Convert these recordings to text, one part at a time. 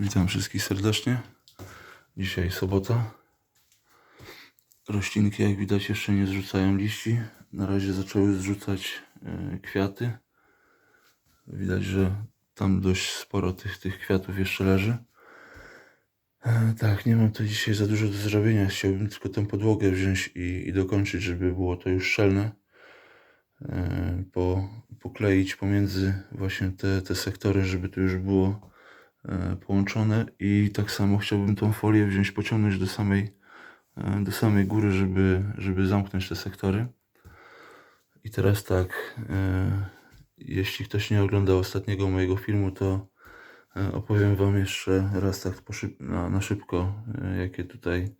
Witam wszystkich serdecznie. Dzisiaj sobota. Roślinki, jak widać, jeszcze nie zrzucają liści. Na razie zaczęły zrzucać e, kwiaty. Widać, że tam dość sporo tych, tych kwiatów jeszcze leży. E, Tak, nie mam tu dzisiaj za dużo do zrobienia. Chciałbym tylko tę podłogę wziąć i, i dokończyć, żeby było to już szczelne. E, Po, pokleić pomiędzy właśnie te, te sektory, żeby to już było połączone i tak samo chciałbym tą folię wziąć, pociągnąć do samej, e, do samej góry, żeby, żeby zamknąć te sektory. I teraz tak, e, jeśli ktoś nie oglądał ostatniego mojego filmu, to e, opowiem Wam jeszcze raz tak na, szybko, e, jakie tutaj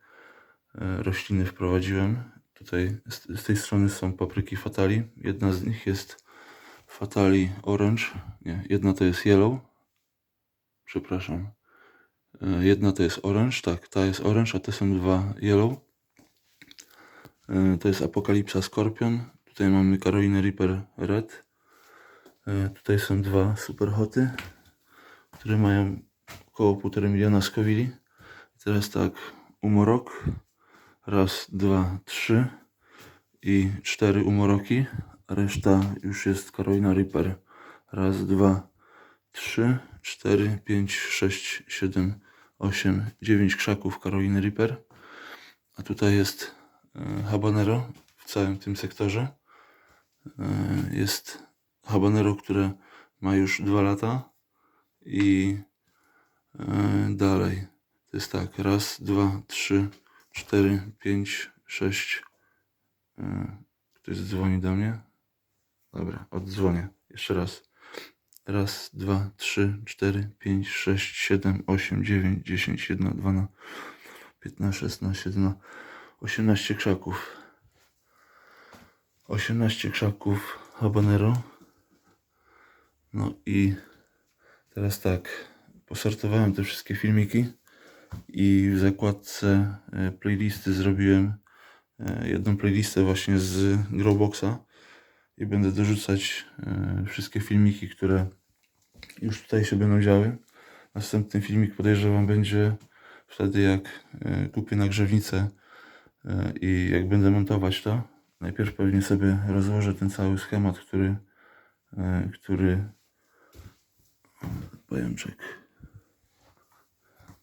e, rośliny wprowadziłem. Tutaj z tej strony są papryki Fatali. Jedna z nich jest Fatali Orange. Nie, jedna to jest Yellow. Przepraszam. E, Jedna to jest Orange, tak, ta jest Orange, a te są dwa Yellow. E, To jest Apokalipsa Scorpion. Tutaj mamy Carolinę Reaper Red. E, Tutaj są dwa Super Hoty, które mają około 1,5 miliona skowili. Teraz tak, Umorok. Raz, dwa, trzy i cztery umoroki. Reszta już jest Carolina Reaper. Raz, dwa, trzy, cztery, pięć, sześć, siedem, osiem, dziewięć krzaków Caroliny Reaper. A tutaj jest e, habanero w całym tym sektorze. E, Jest habanero, które ma już dwa lata i e, dalej. To jest tak, raz, dwa, trzy, cztery, pięć, sześć. Ktoś dzwoni do mnie? Dobra, oddzwonię. Jeszcze raz. Raz, dwa, trzy, cztery, pięć, sześć, siedem, osiem, dziewięć, dziesięć, jedna, dwa, piętnaście, szesnaście, siedemnaście, osiemnaście krzaków. Osiemnaście krzaków habanero. No i teraz tak. Posortowałem te wszystkie filmiki i w zakładce e, playlisty zrobiłem e, jedną playlistę właśnie z Growboxa i będę dorzucać e, wszystkie filmiki, które już tutaj się będą działy. Następny filmik podejrzewam będzie wtedy jak e, kupię nagrzewnicę e, i jak będę montować to. Najpierw pewnie sobie rozłożę ten cały schemat, który, e, który pajączek.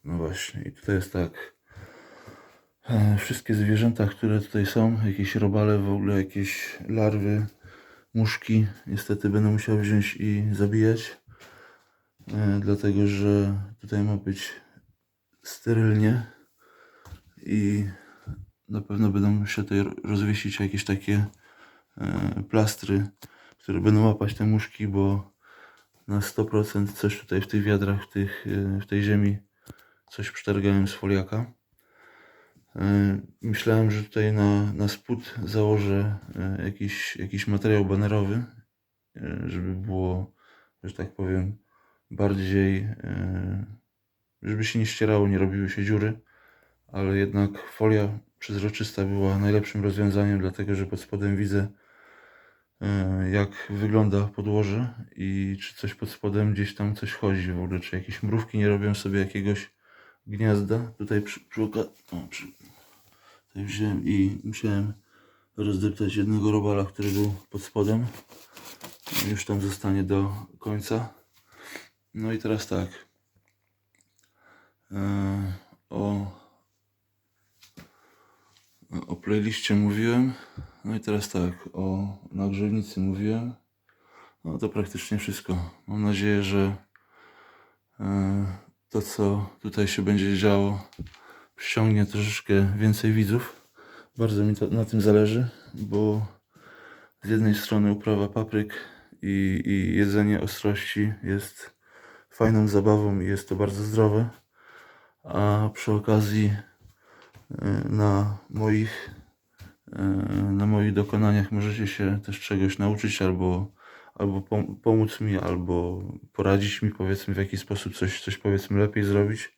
No właśnie, i tutaj jest tak. Wszystkie zwierzęta, które tutaj są, jakieś robale, w ogóle jakieś larwy, muszki, niestety będę musiał wziąć i zabijać. E, Dlatego, że tutaj ma być sterylnie i na pewno będę musiał tutaj rozwiesić jakieś takie e, plastry, które będą łapać te muszki, bo na 100% coś tutaj w tych wiadrach, w, tych, e, w tej ziemi coś przesztargałem z foliaka. Myślałem, że tutaj na, na spód założę jakiś, jakiś materiał banerowy, żeby było, że tak powiem, bardziej, e, żeby się nie ścierało, nie robiły się dziury, ale jednak folia przezroczysta była najlepszym rozwiązaniem, dlatego że pod spodem widzę, e, jak wygląda podłoże i czy coś pod spodem gdzieś tam coś chodzi w ogóle, czy jakieś mrówki nie robią sobie jakiegoś gniazda. Tutaj przy, przy, o, przy Tutaj wziąłem i musiałem rozdeptać jednego robala, który był pod spodem. Już tam zostanie do końca. No i teraz tak. E, O, o playliście mówiłem. No i teraz tak, o nagrzewnicy mówiłem. No to praktycznie wszystko. Mam nadzieję, że e, to co tutaj się będzie działo przyciągnie troszeczkę więcej widzów. Bardzo mi to, na tym zależy, bo z jednej strony uprawa papryk i, i jedzenie ostrości jest fajną zabawą i jest to bardzo zdrowe, a przy okazji e, na moich e, na moich dokonaniach możecie się też czegoś nauczyć albo, albo pom- pomóc mi, albo poradzić mi powiedzmy w jaki sposób coś, coś powiedzmy lepiej zrobić.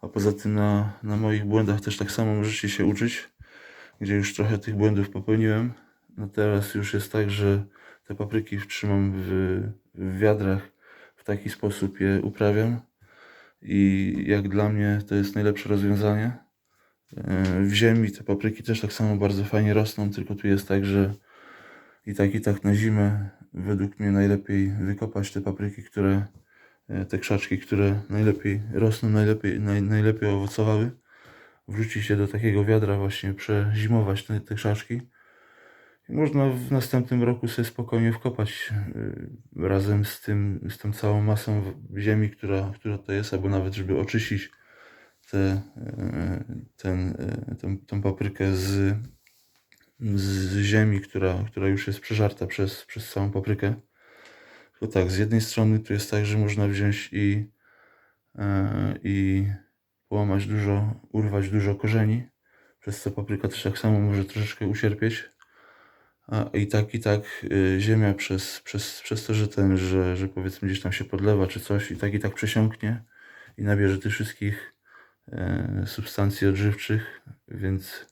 A poza tym na, na moich błędach też tak samo możecie się uczyć, gdzie już trochę tych błędów popełniłem. No teraz już jest tak, że te papryki trzymam w, w wiadrach, taki sposób je uprawiam i jak dla mnie to jest najlepsze rozwiązanie. E, W ziemi te papryki też tak samo bardzo fajnie rosną, tylko tu jest tak, że i tak i tak na zimę według mnie najlepiej wykopać te papryki, które e, te krzaczki, które najlepiej rosną, najlepiej, naj, najlepiej owocowały. Wrzucić je do takiego wiadra właśnie, przezimować te, te krzaczki. Można w następnym roku sobie spokojnie wkopać y, razem z tym, z tą całą masą ziemi, która, która to jest, albo nawet żeby oczyścić te, y, ten, y, tą, tą paprykę z, z ziemi, która, która już jest przeżarta przez, przez całą paprykę. Tylko tak, z jednej strony tu jest tak, że można wziąć i, i połamać dużo, urwać dużo korzeni, przez co papryka też tak samo może troszeczkę ucierpieć. A i tak, i tak y, ziemia przez, przez, przez to, że ten, że, że powiedzmy gdzieś tam się podlewa czy coś, i tak i tak przesiąknie i nabierze tych wszystkich e, substancji odżywczych, więc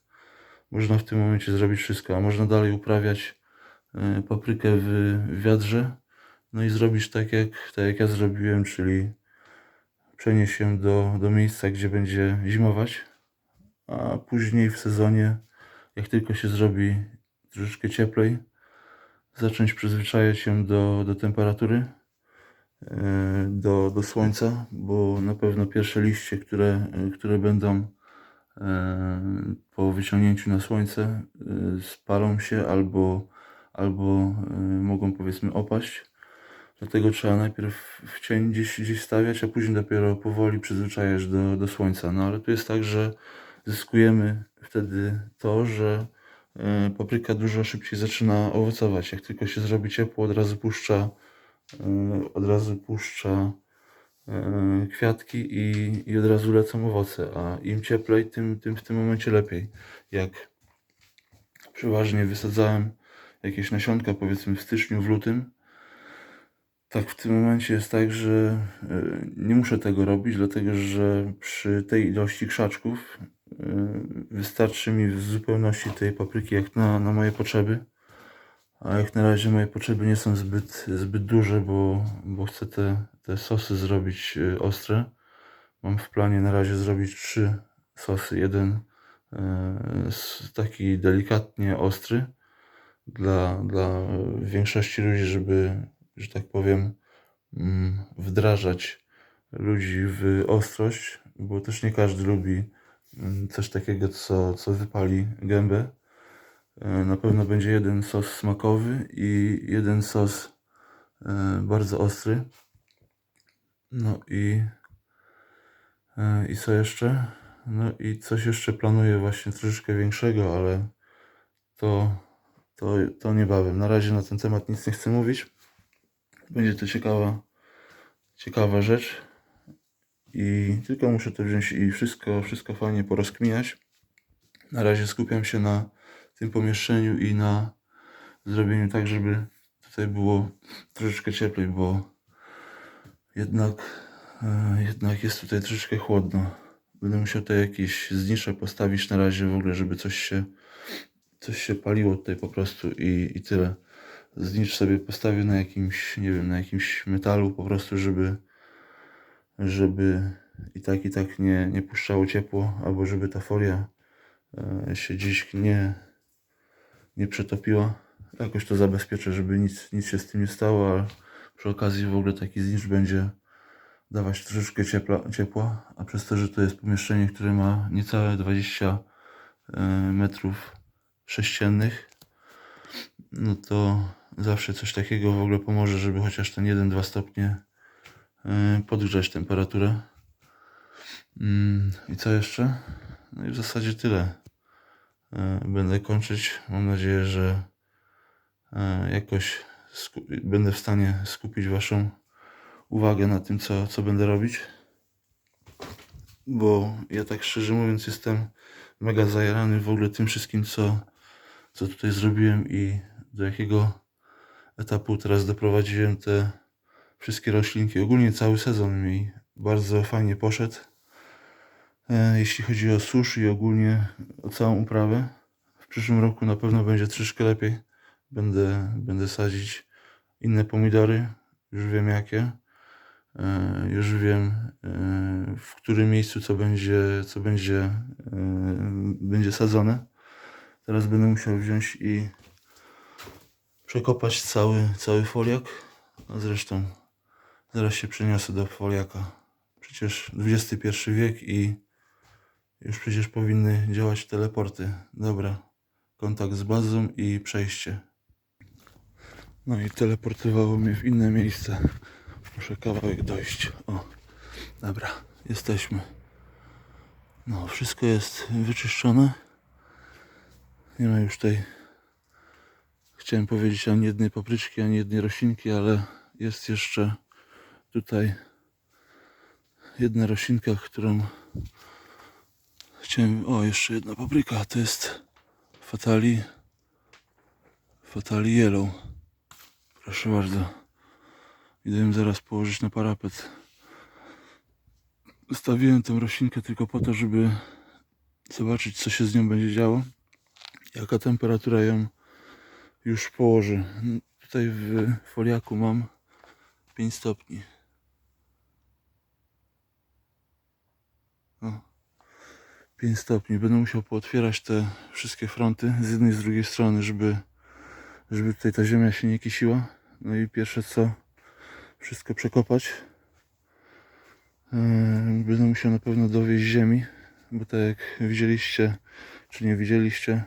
można w tym momencie zrobić wszystko, a można dalej uprawiać e, paprykę w wiadrze, no i zrobić tak jak, tak jak ja zrobiłem, czyli przenieść ją do, do miejsca, gdzie będzie zimować, a później w sezonie, jak tylko się zrobi troszeczkę cieplej, zacząć przyzwyczajać się do, do temperatury, e, do, do słońca, bo na pewno pierwsze liście, które, które będą e, po wyciągnięciu na słońce e, spalą się albo, albo mogą powiedzmy opaść. Dlatego trzeba najpierw w cień gdzieś, gdzieś stawiać, a później dopiero powoli przyzwyczajać do, do słońca. No ale tu jest tak, że zyskujemy wtedy to, że papryka dużo szybciej zaczyna owocować. Jak tylko się zrobi ciepło, od razu puszcza, e, od razu puszcza e, kwiatki i, i od razu lecą owoce. A im cieplej, tym, tym w tym momencie lepiej. Jak przeważnie wysadzałem jakieś nasionka, powiedzmy w styczniu, w lutym, tak, w tym momencie jest tak, że nie muszę tego robić, dlatego że przy tej ilości krzaczków wystarczy mi w zupełności tej papryki jak na, na moje potrzeby. A jak na razie moje potrzeby nie są zbyt, zbyt duże, bo, bo chcę te, te sosy zrobić y, ostre. Mam w planie na razie zrobić trzy sosy. Jeden y, taki delikatnie ostry dla, dla większości ludzi, żeby, że tak powiem, mm, wdrażać ludzi w ostrość, bo też nie każdy lubi coś takiego, co, co wypali gębę. E, Na pewno będzie jeden sos smakowy i jeden sos e, bardzo ostry. No i, e, i co jeszcze? No i coś jeszcze planuję właśnie troszeczkę większego, ale to, to, to niebawem. Na razie na ten temat nic nie chcę mówić. Będzie to ciekawa, ciekawa rzecz. I tylko muszę to wziąć i wszystko, wszystko fajnie porozkminiać. Na razie skupiam się na tym pomieszczeniu i na zrobieniu tak, żeby tutaj było troszeczkę cieplej, bo jednak, e, jednak jest tutaj troszeczkę chłodno. Będę musiał tutaj jakieś znicze postawić na razie w ogóle, żeby coś się, coś się paliło tutaj po prostu i, i tyle. Znicz sobie postawię na jakimś, nie wiem, na jakimś metalu po prostu, żeby, żeby i tak i tak nie, nie puszczało ciepło, albo żeby ta folia e, się gdzieś nie, nie przetopiła. Jakoś to zabezpieczę, żeby nic, nic się z tym nie stało, ale przy okazji w ogóle taki znicz będzie dawać troszeczkę ciepła, ciepła, a przez to, że to jest pomieszczenie, które ma niecałe 20 e, metrów sześciennych, no to zawsze coś takiego w ogóle pomoże, żeby chociaż ten 1-2 stopnie podgrzać temperaturę. Mm, I co jeszcze? No i w zasadzie tyle. E, Będę kończyć. Mam nadzieję, że e, jakoś będę w stanie skupić Waszą uwagę na tym, co, co będę robić. Bo ja tak szczerze mówiąc jestem mega zajarany w ogóle tym wszystkim, co, co tutaj zrobiłem i do jakiego etapu teraz doprowadziłem te wszystkie roślinki. Ogólnie cały sezon mi bardzo fajnie poszedł. E, Jeśli chodzi o susz i ogólnie o całą uprawę. W przyszłym roku na pewno będzie troszkę lepiej. Będę, będę sadzić inne pomidory. Już wiem jakie. E, Już wiem w którym miejscu co będzie, co będzie, e, będzie sadzone. Teraz będę musiał wziąć i przekopać cały, cały foliak. A zresztą zaraz się przeniosę do foliaka. Przecież XXI wiek i już przecież powinny działać teleporty. Dobra, kontakt z bazą i przejście. No i teleportowało mnie w inne miejsce. Muszę kawałek dojść. O, dobra, jesteśmy. No, wszystko jest wyczyszczone. Nie ma już tej, chciałem powiedzieć, ani jednej papryczki, ani jednej roślinki, ale jest jeszcze tutaj jedna roślinka, którą chciałem. O, jeszcze jedna papryka. To jest Fatali. Fatali Yellow. Proszę bardzo. Idę ją zaraz położyć na parapet. Zostawiłem tę roślinkę tylko po to, żeby zobaczyć, co się z nią będzie działo. Jaka temperatura ją już położy. Tutaj w foliaku mam 5 stopni. 5 stopni. Będę musiał pootwierać te wszystkie fronty z jednej i z drugiej strony, żeby, żeby tutaj ta ziemia się nie kisiła. No i pierwsze co, wszystko przekopać. Yy, Będę musiał na pewno dowieść ziemi, bo tak jak widzieliście, czy nie widzieliście,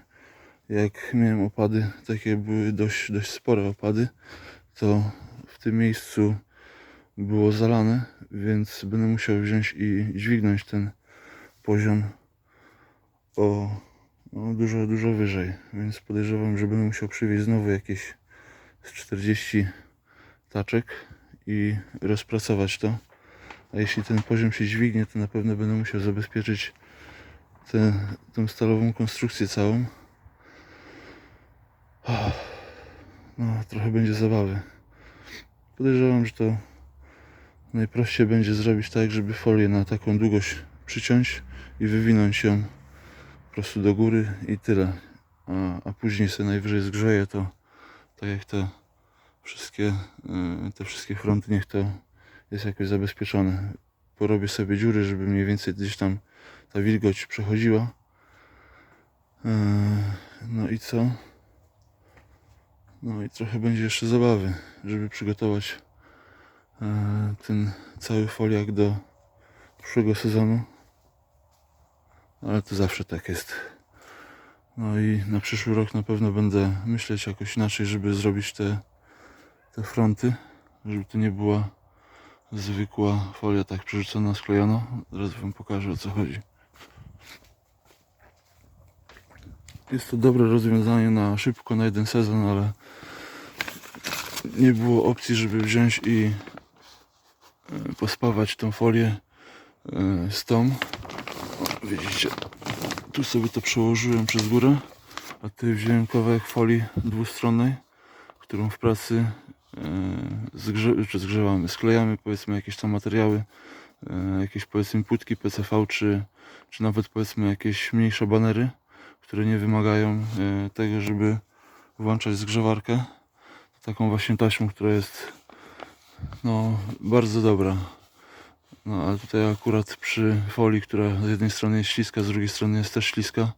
jak miałem opady, takie były dość, dość spore opady, to w tym miejscu było zalane, więc będę musiał wziąć i dźwignąć ten poziom o no, dużo, dużo wyżej, więc podejrzewam, że będę musiał przywieźć znowu jakieś z 40 taczek i rozpracować to. A jeśli ten poziom się dźwignie, to na pewno będę musiał zabezpieczyć tę, tę stalową konstrukcję całą. No, trochę będzie zabawy. Podejrzewam, że to najprościej będzie zrobić tak, żeby folię na taką długość przyciąć i wywinąć ją prostu do góry i tyle. A, a później sobie najwyżej zgrzeję to tak jak te wszystkie, y, te wszystkie fronty, niech to jest jakoś zabezpieczone. Porobię sobie dziury, żeby mniej więcej gdzieś tam ta wilgoć przechodziła. Yy, No i co? No i trochę będzie jeszcze zabawy, żeby przygotować yy, ten cały foliak do przyszłego sezonu. Ale to zawsze tak jest. No i na przyszły rok na pewno będę myśleć jakoś inaczej, żeby zrobić te, te fronty, żeby to nie była zwykła folia tak przerzucona, sklejona. Zaraz wam pokażę o co chodzi. Jest to dobre rozwiązanie na szybko, na jeden sezon, ale nie było opcji, żeby wziąć i e, pospawać tą folię e, z tą. Widzicie, tu sobie to przełożyłem przez górę, a tutaj wziąłem kawałek folii dwustronnej, którą w pracy e, zgrze, zgrzewamy, sklejamy powiedzmy jakieś tam materiały, e, jakieś powiedzmy płytki PCV, czy, czy nawet powiedzmy jakieś mniejsze banery, które nie wymagają e, tego, żeby włączać zgrzewarkę. Taką właśnie taśmą, która jest no, bardzo dobra. No ale tutaj akurat przy folii, która z jednej strony jest śliska, z drugiej strony jest też śliska.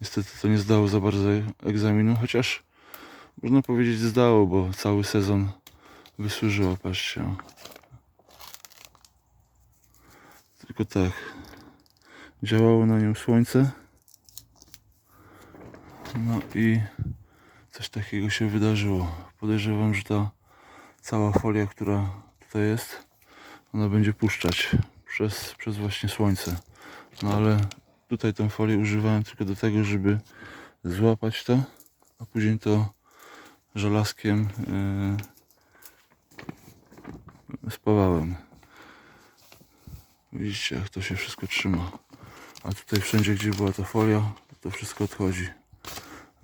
Niestety to nie zdało za bardzo egzaminu, chociaż można powiedzieć zdało, bo cały sezon wysłużyło, patrzcie. Tylko tak, działało na nią słońce. No i coś takiego się wydarzyło. Podejrzewam, że ta cała folia, która tutaj jest, ona będzie puszczać przez, przez właśnie słońce. No ale tutaj tę folię używałem tylko do tego, żeby złapać to, a później to żelazkiem yy, spawałem. Widzicie, jak to się wszystko trzyma. A tutaj wszędzie, gdzie była ta folia, to wszystko odchodzi.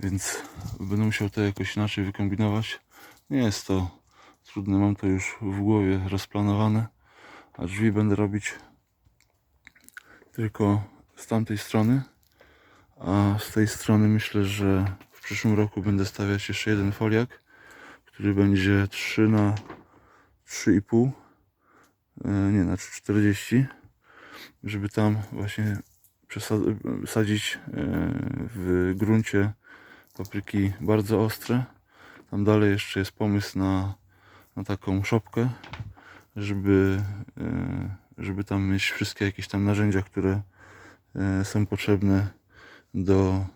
Więc będę musiał to jakoś inaczej wykombinować. Nie jest to trudne, mam to już w głowie rozplanowane. A drzwi będę robić tylko z tamtej strony. A z tej strony myślę, że w przyszłym roku będę stawiać jeszcze jeden foliak, który będzie 3 na 3,5 e, nie, znaczy 40, żeby tam właśnie przesa- sadzić e, w gruncie papryki bardzo ostre. Tam dalej jeszcze jest pomysł na, na taką szopkę, żeby, e, żeby tam mieć wszystkie jakieś tam narzędzia, które e, są potrzebne do,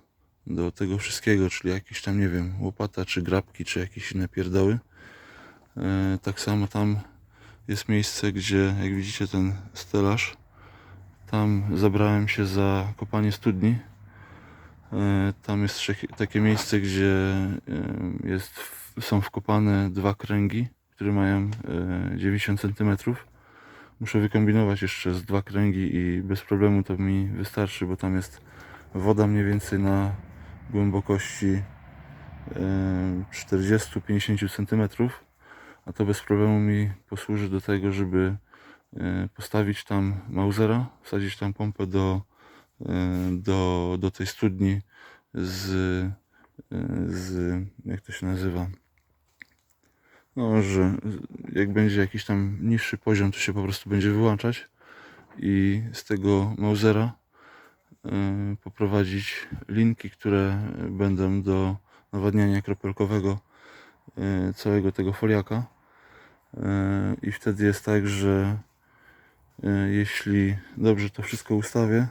do tego wszystkiego, czyli jakieś tam, nie wiem, łopata, czy grabki, czy jakieś inne pierdoły. E, Tak samo tam jest miejsce, gdzie, jak widzicie, ten stelaż, tam zabrałem się za kopanie studni. Tam jest takie miejsce, gdzie jest, są wkopane dwa kręgi, które mają e, 90 cm. Muszę wykombinować jeszcze z dwa kręgi i bez problemu to mi wystarczy, bo tam jest woda mniej więcej na głębokości e, 40-50 cm, a to bez problemu mi posłuży do tego, żeby e, postawić tam Mausera, wsadzić tam pompę do, e, do, do tej studni z, e, z jak to się nazywa no, że jak będzie jakiś tam niższy poziom, to się po prostu będzie wyłączać i z tego Mausera e, poprowadzić linki, które będą do nawadniania kropelkowego e, całego tego foliaka. E, i wtedy jest tak, że jeśli dobrze to wszystko ustawię,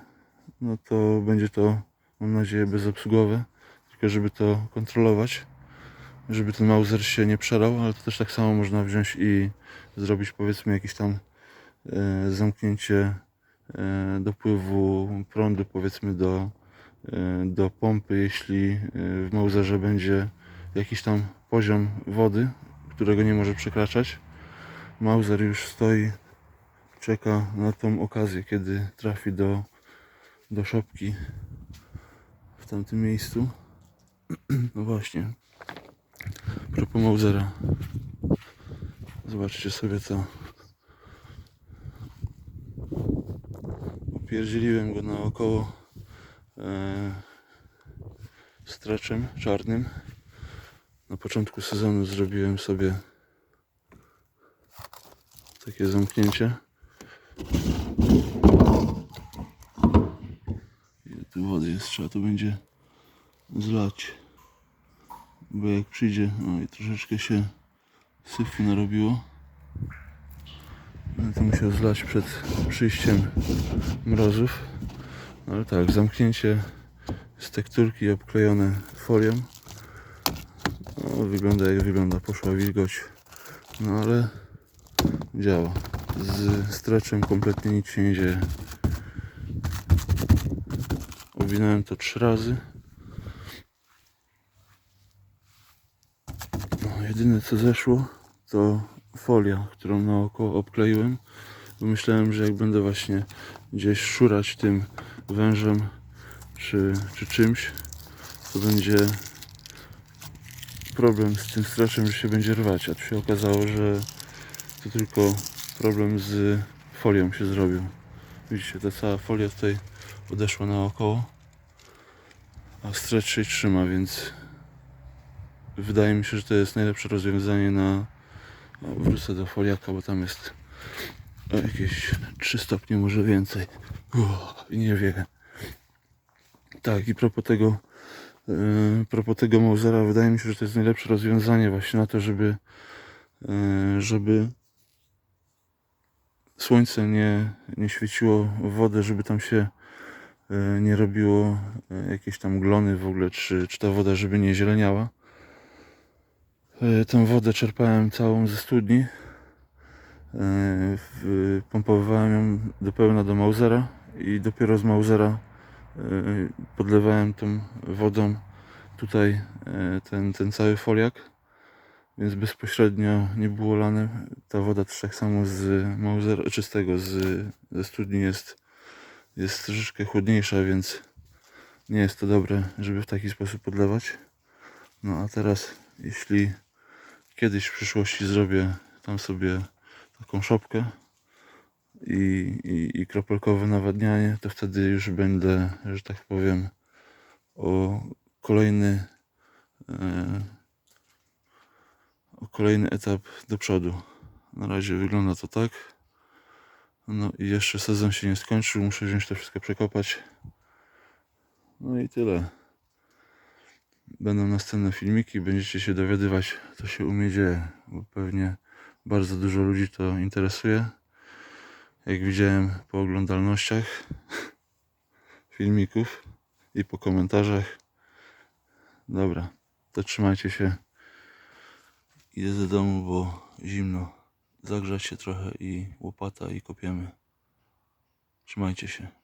no to będzie to, mam nadzieję, bezobsługowe, tylko żeby to kontrolować żeby ten Mauser się nie przerał, ale to też tak samo można wziąć i zrobić powiedzmy jakieś tam e, zamknięcie e, dopływu prądu powiedzmy do, e, do pompy, jeśli w Mauserze będzie jakiś tam poziom wody, którego nie może przekraczać. Mauser już stoi, czeka na tą okazję, kiedy trafi do, do szopki w tamtym miejscu. No właśnie, propos Mausera. Zobaczcie sobie to. Opierdzieliłem go naokoło e, streczem czarnym. Na początku sezonu zrobiłem sobie takie zamknięcie. Ile tu wody jest? Trzeba to będzie zlać bo jak przyjdzie, no i troszeczkę się syfu narobiło. Będę to musiał zlać przed przyjściem mrozów. No ale tak, zamknięcie z tekturki obklejone folią. No, wygląda jak wygląda, poszła wilgoć. No ale działa. Z streczem kompletnie nic się nie dzieje. Owinąłem to trzy razy. No, jedyne co zeszło to folia, którą naokoło obkleiłem. Bo myślałem, że jak będę właśnie gdzieś szurać tym wężem czy, czy czymś, to będzie problem z tym straszem, że się będzie rwać. A tu się okazało, że to tylko problem z folią się zrobił. Widzicie, ta cała folia tutaj odeszła naokoło, a stretch się trzyma, więc wydaje mi się, że to jest najlepsze rozwiązanie na. No, wrócę do foliaka, bo tam jest o, jakieś 3 stopnie, może więcej. Nie wiem. Tak, i propos tego, yy, propos tego Mausera, wydaje mi się, że to jest najlepsze rozwiązanie właśnie na to, żeby, yy, żeby słońce nie, nie świeciło w wodę, żeby tam się yy, nie robiło yy, jakieś tam glony w ogóle, czy, czy ta woda, żeby nie zieleniała. E, Tę wodę czerpałem całą ze studni. E, Pompowałem ją do pełna do Mausera i dopiero z Mausera e, podlewałem tą wodą tutaj ten, ten cały foliak. Więc bezpośrednio nie było lane. Ta woda też tak samo z Mausera, czy z tego, z, ze studni jest, jest troszeczkę chłodniejsza, więc nie jest to dobre, żeby w taki sposób podlewać. No a teraz, jeśli kiedyś w przyszłości zrobię tam sobie taką szopkę i, i, i kropelkowe nawadnianie, to wtedy już będę, że tak powiem, o kolejny e, o kolejny etap do przodu. Na razie wygląda to tak. No i jeszcze sezon się nie skończył, muszę wziąć to wszystko przekopać. No i tyle. Będą następne filmiki, będziecie się dowiadywać, co się u mnie dzieje, bo pewnie bardzo dużo ludzi to interesuje. Jak widziałem po oglądalnościach filmików i po komentarzach. Dobra, to trzymajcie się. Idę do domu, bo zimno. Zagrzać się trochę i łopata i kopiemy. Trzymajcie się.